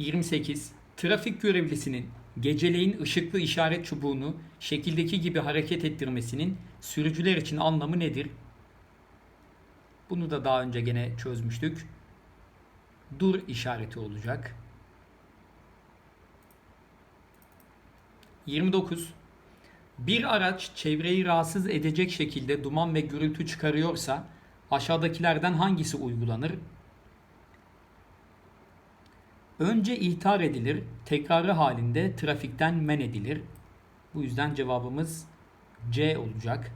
28. Trafik görevlisinin geceleyin ışıklı işaret çubuğunu şekildeki gibi hareket ettirmesinin sürücüler için anlamı nedir? Bunu da daha önce gene çözmüştük. Dur işareti olacak. 29. Bir araç çevreyi rahatsız edecek şekilde duman ve gürültü çıkarıyorsa aşağıdakilerden hangisi uygulanır? Önce ihtar edilir, tekrarı halinde trafikten men edilir. Bu yüzden cevabımız C olacak.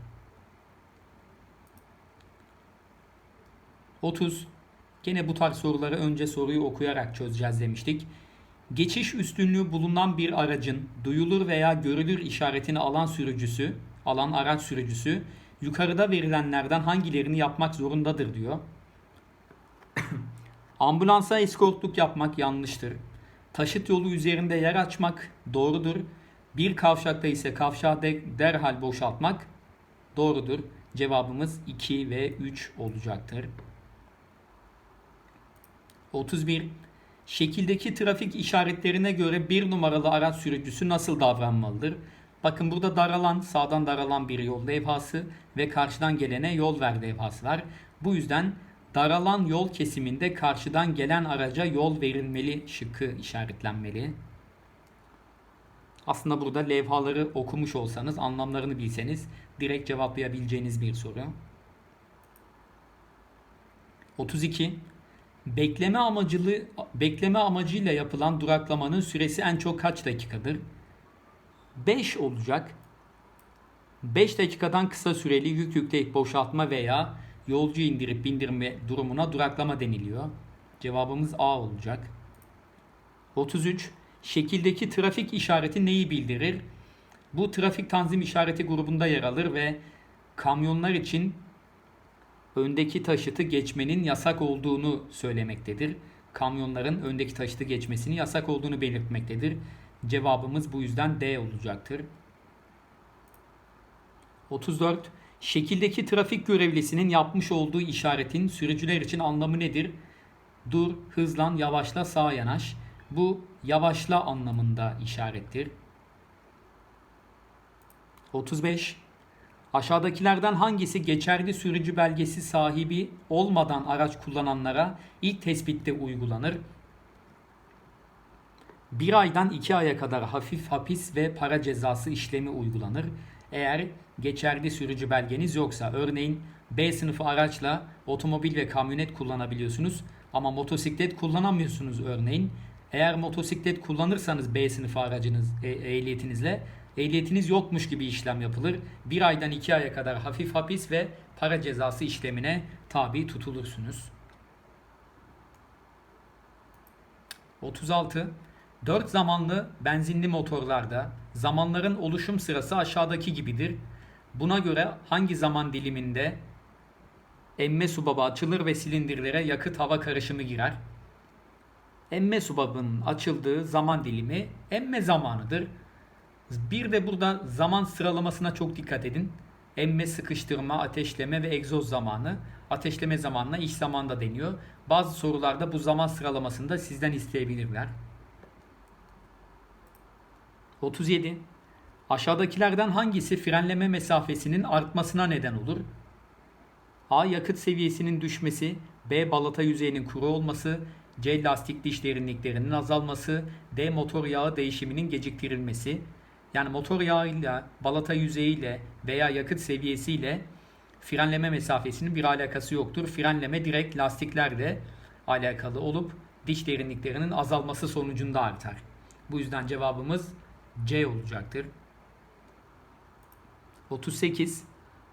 30. Gene bu tarz soruları önce soruyu okuyarak çözeceğiz demiştik. Geçiş üstünlüğü bulunan bir aracın duyulur veya görülür işaretini alan sürücüsü, alan araç sürücüsü yukarıda verilenlerden hangilerini yapmak zorundadır diyor. Ambulansa eskortluk yapmak yanlıştır. Taşıt yolu üzerinde yer açmak doğrudur. Bir kavşakta ise kavşağı de- derhal boşaltmak doğrudur. Cevabımız 2 ve 3 olacaktır. 31. Şekildeki trafik işaretlerine göre bir numaralı araç sürücüsü nasıl davranmalıdır? Bakın burada daralan, sağdan daralan bir yol levhası ve karşıdan gelene yol ver levhası var. Bu yüzden daralan yol kesiminde karşıdan gelen araca yol verilmeli şıkkı işaretlenmeli. Aslında burada levhaları okumuş olsanız, anlamlarını bilseniz direkt cevaplayabileceğiniz bir soru. 32. Bekleme amacılı bekleme amacıyla yapılan duraklamanın süresi en çok kaç dakikadır? 5 olacak. 5 dakikadan kısa süreli yük yükleyip boşaltma veya yolcu indirip bindirme durumuna duraklama deniliyor. Cevabımız A olacak. 33. Şekildeki trafik işareti neyi bildirir? Bu trafik tanzim işareti grubunda yer alır ve kamyonlar için öndeki taşıtı geçmenin yasak olduğunu söylemektedir. Kamyonların öndeki taşıtı geçmesini yasak olduğunu belirtmektedir. Cevabımız bu yüzden D olacaktır. 34. Şekildeki trafik görevlisinin yapmış olduğu işaretin sürücüler için anlamı nedir? Dur, hızlan, yavaşla, sağa yanaş. Bu yavaşla anlamında işarettir. 35. Aşağıdakilerden hangisi geçerli sürücü belgesi sahibi olmadan araç kullananlara ilk tespitte uygulanır? Bir aydan iki aya kadar hafif hapis ve para cezası işlemi uygulanır. Eğer geçerli sürücü belgeniz yoksa örneğin B sınıfı araçla otomobil ve kamyonet kullanabiliyorsunuz ama motosiklet kullanamıyorsunuz örneğin. Eğer motosiklet kullanırsanız B sınıfı aracınız e, ehliyetinizle ehliyetiniz yokmuş gibi işlem yapılır. Bir aydan iki aya kadar hafif hapis ve para cezası işlemine tabi tutulursunuz. 36. 4 zamanlı benzinli motorlarda zamanların oluşum sırası aşağıdaki gibidir. Buna göre hangi zaman diliminde emme subabı açılır ve silindirlere yakıt hava karışımı girer? Emme subabının açıldığı zaman dilimi emme zamanıdır. Bir de burada zaman sıralamasına çok dikkat edin. Emme, sıkıştırma, ateşleme ve egzoz zamanı. Ateşleme zamanına iş zamanda deniyor. Bazı sorularda bu zaman sıralamasını da sizden isteyebilirler. 37. Aşağıdakilerden hangisi frenleme mesafesinin artmasına neden olur? A. Yakıt seviyesinin düşmesi. B. Balata yüzeyinin kuru olması. C. Lastik diş derinliklerinin azalması. D. Motor yağı değişiminin geciktirilmesi. Yani motor yağıyla, balata yüzeyiyle veya yakıt seviyesiyle frenleme mesafesinin bir alakası yoktur. Frenleme direkt lastiklerle alakalı olup diş derinliklerinin azalması sonucunda artar. Bu yüzden cevabımız C olacaktır. 38.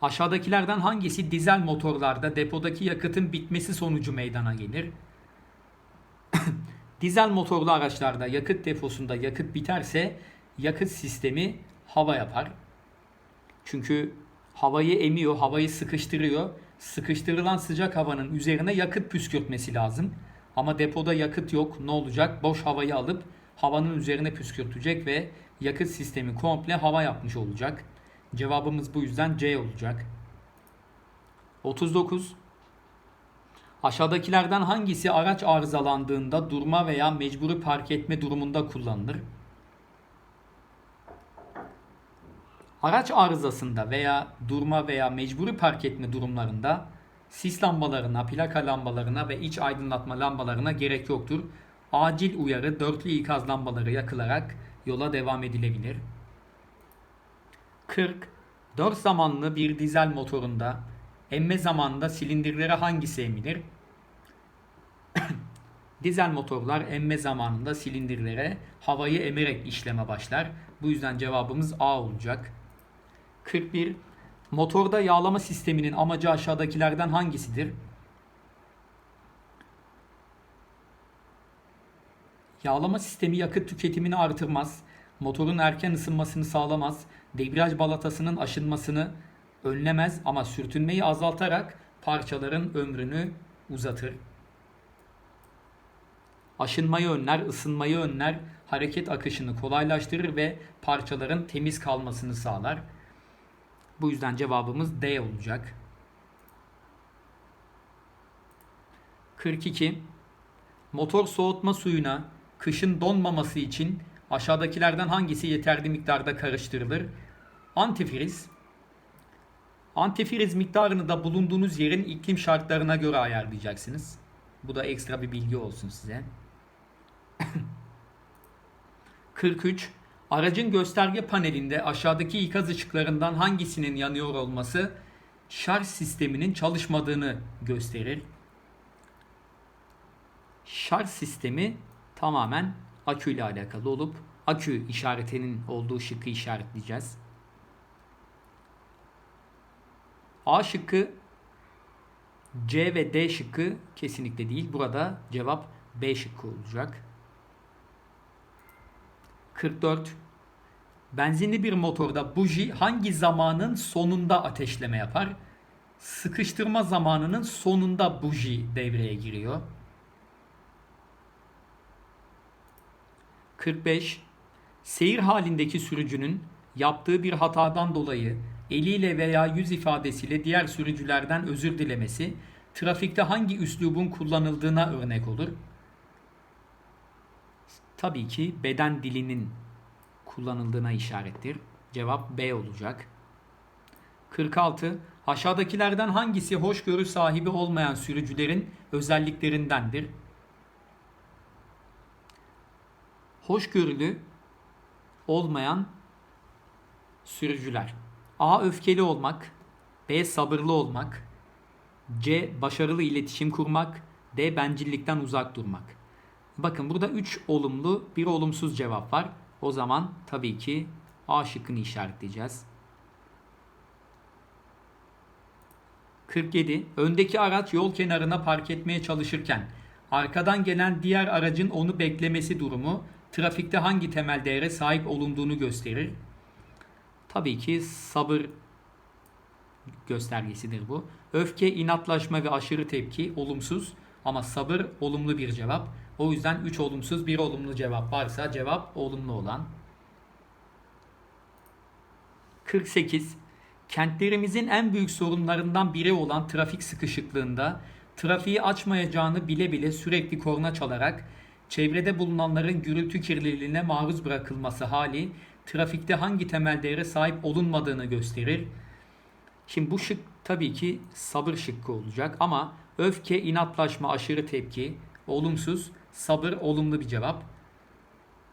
Aşağıdakilerden hangisi dizel motorlarda depodaki yakıtın bitmesi sonucu meydana gelir? dizel motorlu araçlarda yakıt deposunda yakıt biterse yakıt sistemi hava yapar. Çünkü havayı emiyor, havayı sıkıştırıyor. Sıkıştırılan sıcak havanın üzerine yakıt püskürtmesi lazım. Ama depoda yakıt yok. Ne olacak? Boş havayı alıp havanın üzerine püskürtecek ve yakıt sistemi komple hava yapmış olacak. Cevabımız bu yüzden C olacak. 39. Aşağıdakilerden hangisi araç arızalandığında durma veya mecburi park etme durumunda kullanılır? Araç arızasında veya durma veya mecburi park etme durumlarında sis lambalarına, plaka lambalarına ve iç aydınlatma lambalarına gerek yoktur. Acil uyarı dörtlü ikaz lambaları yakılarak yola devam edilebilir. 40. 4 zamanlı bir dizel motorunda emme zamanında silindirlere hangisi emilir? Dizel motorlar emme zamanında silindirlere havayı emerek işleme başlar. Bu yüzden cevabımız A olacak. 41. Motorda yağlama sisteminin amacı aşağıdakilerden hangisidir? Yağlama sistemi yakıt tüketimini artırmaz, motorun erken ısınmasını sağlamaz, debriyaj balatasının aşınmasını önlemez ama sürtünmeyi azaltarak parçaların ömrünü uzatır. Aşınmayı önler, ısınmayı önler, hareket akışını kolaylaştırır ve parçaların temiz kalmasını sağlar. Bu yüzden cevabımız D olacak. 42. Motor soğutma suyuna kışın donmaması için aşağıdakilerden hangisi yeterli miktarda karıştırılır? Antifriz. Antifriz miktarını da bulunduğunuz yerin iklim şartlarına göre ayarlayacaksınız. Bu da ekstra bir bilgi olsun size. 43. Aracın gösterge panelinde aşağıdaki ikaz ışıklarından hangisinin yanıyor olması şarj sisteminin çalışmadığını gösterir. Şarj sistemi tamamen akü ile alakalı olup akü işaretinin olduğu şıkkı işaretleyeceğiz. A şıkkı C ve D şıkkı kesinlikle değil. Burada cevap B şıkkı olacak. 44. Benzinli bir motorda buji hangi zamanın sonunda ateşleme yapar? Sıkıştırma zamanının sonunda buji devreye giriyor. 45. Seyir halindeki sürücünün yaptığı bir hatadan dolayı eliyle veya yüz ifadesiyle diğer sürücülerden özür dilemesi trafikte hangi üslubun kullanıldığına örnek olur? Tabii ki beden dilinin kullanıldığına işarettir. Cevap B olacak. 46. Aşağıdakilerden hangisi hoşgörü sahibi olmayan sürücülerin özelliklerindendir? Hoşgörülü olmayan sürücüler. A. Öfkeli olmak. B. Sabırlı olmak. C. Başarılı iletişim kurmak. D. Bencillikten uzak durmak. Bakın burada 3 olumlu, 1 olumsuz cevap var. O zaman tabii ki A şıkkını işaretleyeceğiz. 47. Öndeki araç yol kenarına park etmeye çalışırken arkadan gelen diğer aracın onu beklemesi durumu trafikte hangi temel değere sahip olunduğunu gösterir. Tabii ki sabır göstergesidir bu. Öfke, inatlaşma ve aşırı tepki olumsuz ama sabır olumlu bir cevap. O yüzden 3 olumsuz, 1 olumlu cevap varsa cevap olumlu olan. 48. Kentlerimizin en büyük sorunlarından biri olan trafik sıkışıklığında trafiği açmayacağını bile bile sürekli korna çalarak çevrede bulunanların gürültü kirliliğine maruz bırakılması hali trafikte hangi temel değere sahip olunmadığını gösterir. Şimdi bu şık tabii ki sabır şıkkı olacak ama öfke, inatlaşma, aşırı tepki, olumsuz, sabır olumlu bir cevap.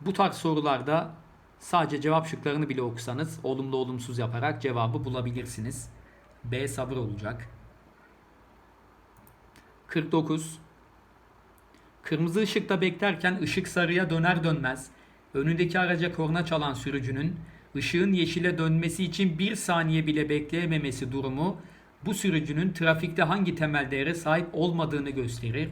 Bu tarz sorularda sadece cevap şıklarını bile okusanız olumlu olumsuz yaparak cevabı bulabilirsiniz. B sabır olacak. 49. Kırmızı ışıkta beklerken ışık sarıya döner dönmez önündeki araca korna çalan sürücünün ışığın yeşile dönmesi için bir saniye bile bekleyememesi durumu bu sürücünün trafikte hangi temel değere sahip olmadığını gösterir.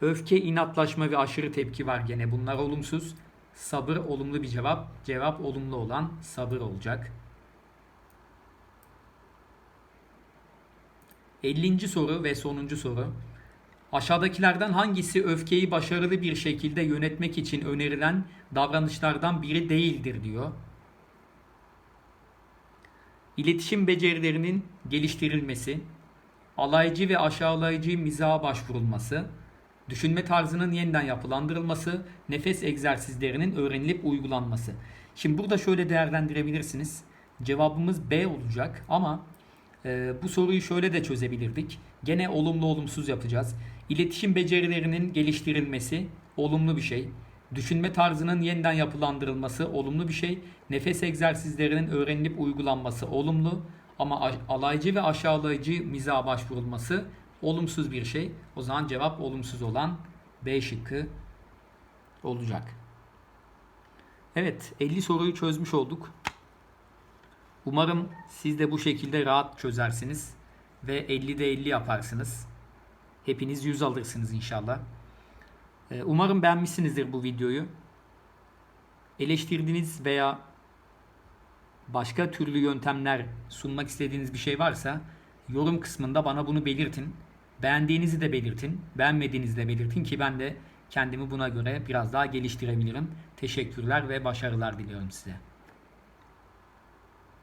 Öfke, inatlaşma ve aşırı tepki var gene. Bunlar olumsuz. Sabır olumlu bir cevap. Cevap olumlu olan sabır olacak. 50. soru ve sonuncu soru. Aşağıdakilerden hangisi öfkeyi başarılı bir şekilde yönetmek için önerilen davranışlardan biri değildir diyor. İletişim becerilerinin geliştirilmesi, alaycı ve aşağılayıcı mizaha başvurulması, düşünme tarzının yeniden yapılandırılması, nefes egzersizlerinin öğrenilip uygulanması. Şimdi burada şöyle değerlendirebilirsiniz. Cevabımız B olacak ama e, bu soruyu şöyle de çözebilirdik. Gene olumlu olumsuz yapacağız. İletişim becerilerinin geliştirilmesi olumlu bir şey. Düşünme tarzının yeniden yapılandırılması olumlu bir şey. Nefes egzersizlerinin öğrenilip uygulanması olumlu. Ama alaycı ve aşağılayıcı mizaha başvurulması olumsuz bir şey. O zaman cevap olumsuz olan B şıkkı olacak. Evet 50 soruyu çözmüş olduk. Umarım siz de bu şekilde rahat çözersiniz ve 50'de 50 yaparsınız. Hepiniz 100 alırsınız inşallah. Ee, Umarım beğenmişsinizdir bu videoyu. Eleştirdiğiniz veya başka türlü yöntemler sunmak istediğiniz bir şey varsa yorum kısmında bana bunu belirtin. Beğendiğinizi de belirtin, beğenmediğinizi de belirtin ki ben de kendimi buna göre biraz daha geliştirebilirim. Teşekkürler ve başarılar diliyorum size.